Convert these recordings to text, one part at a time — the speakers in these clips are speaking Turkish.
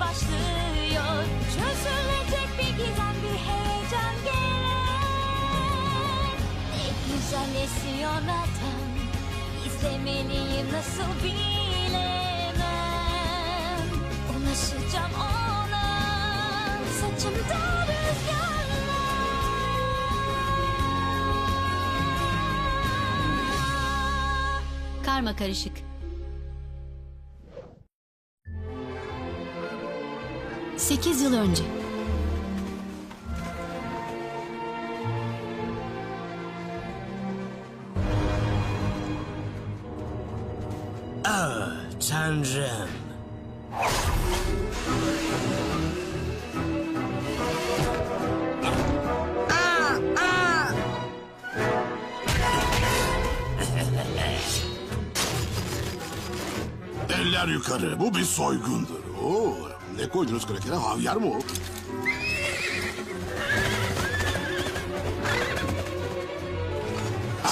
başlıyor. Çözülecek bir gizem bir heyecan gerek. Ne güzel esiyor atam İzlemeliyim nasıl bilemem. Ulaşacağım ona Saçımda rüzgarlar. Karma karışık. Sekiz yıl önce. Tanrım. Eller yukarı. Bu bir soygundur. Oo, ne koydunuz krakere? Havyar mı o?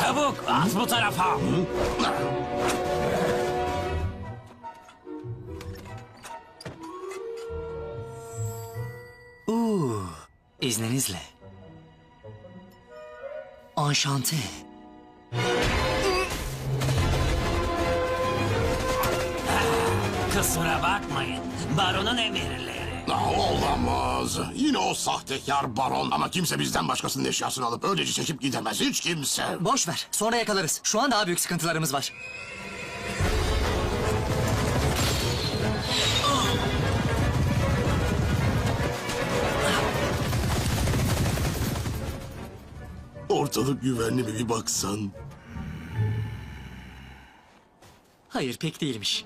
Çabuk at bu tarafa. Uuu, izninizle. Enchanté. Kusura bakmayın. Baronun emirleri. Ah, olamaz. Yine o sahtekar baron. Ama kimse bizden başkasının eşyasını alıp öylece çekip gidemez. Hiç kimse. Boş ver. Sonra yakalarız. Şu an daha büyük sıkıntılarımız var. Ortalık güvenli mi bir baksan. Hayır pek değilmiş.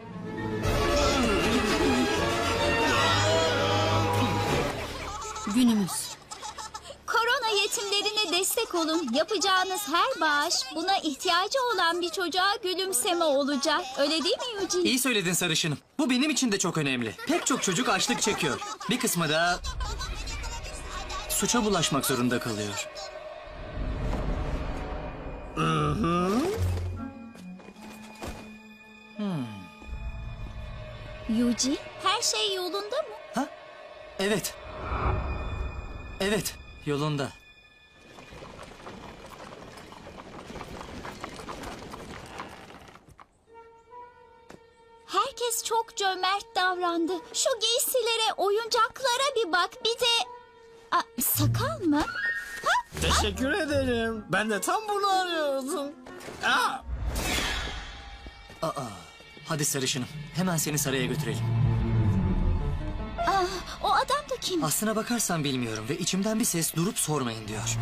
Günümüz. Korona yetimlerine destek olun. Yapacağınız her bağış buna ihtiyacı olan bir çocuğa gülümseme olacak. Öyle değil mi Eugene? İyi söyledin sarışınım. Bu benim için de çok önemli. Pek çok çocuk açlık çekiyor. Bir kısmı da suça bulaşmak zorunda kalıyor. Eugene, her şey yolunda mı? Ha? Evet. Evet, yolunda. Herkes çok cömert davrandı. Şu giysilere, oyuncaklara bir bak. Bir de... Aa, sakal mı? Teşekkür ederim. Ben de tam bunu arıyordum. Aa, Hadi sarışınım, hemen seni saraya götürelim. Aa, adam da kim? Aslına bakarsan bilmiyorum ve içimden bir ses durup sormayın diyor.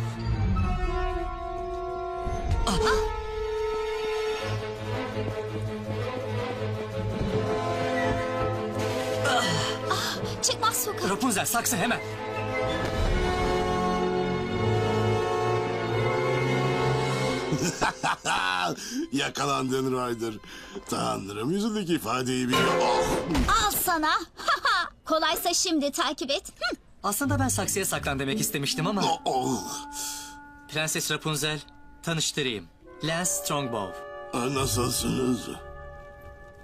Çıkmaz sokak. Rapunzel saksı hemen. Yakalandın Ryder. Tanrım yüzündeki ifadeyi biliyor. Oh! Al sana. Kolaysa şimdi takip et. Hı. Aslında ben saksıya saklan demek istemiştim ama... Oh, oh. Prenses Rapunzel, tanıştırayım. Lance Strongbow. Nasılsınız?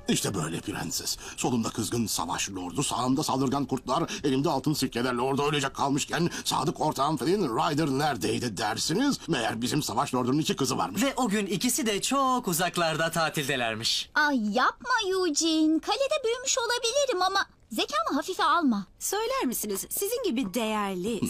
İşte böyle prenses. Solumda kızgın savaş lordu, sağımda saldırgan kurtlar, elimde altın sikkelerle orada öylece kalmışken sadık ortağım Flynn Rider neredeydi dersiniz? Meğer bizim savaş lordunun iki kızı varmış. Ve o gün ikisi de çok uzaklarda tatildelermiş. Ay yapma Eugene. Kalede büyümüş olabilirim ama zekamı hafife alma. Söyler misiniz sizin gibi değerli,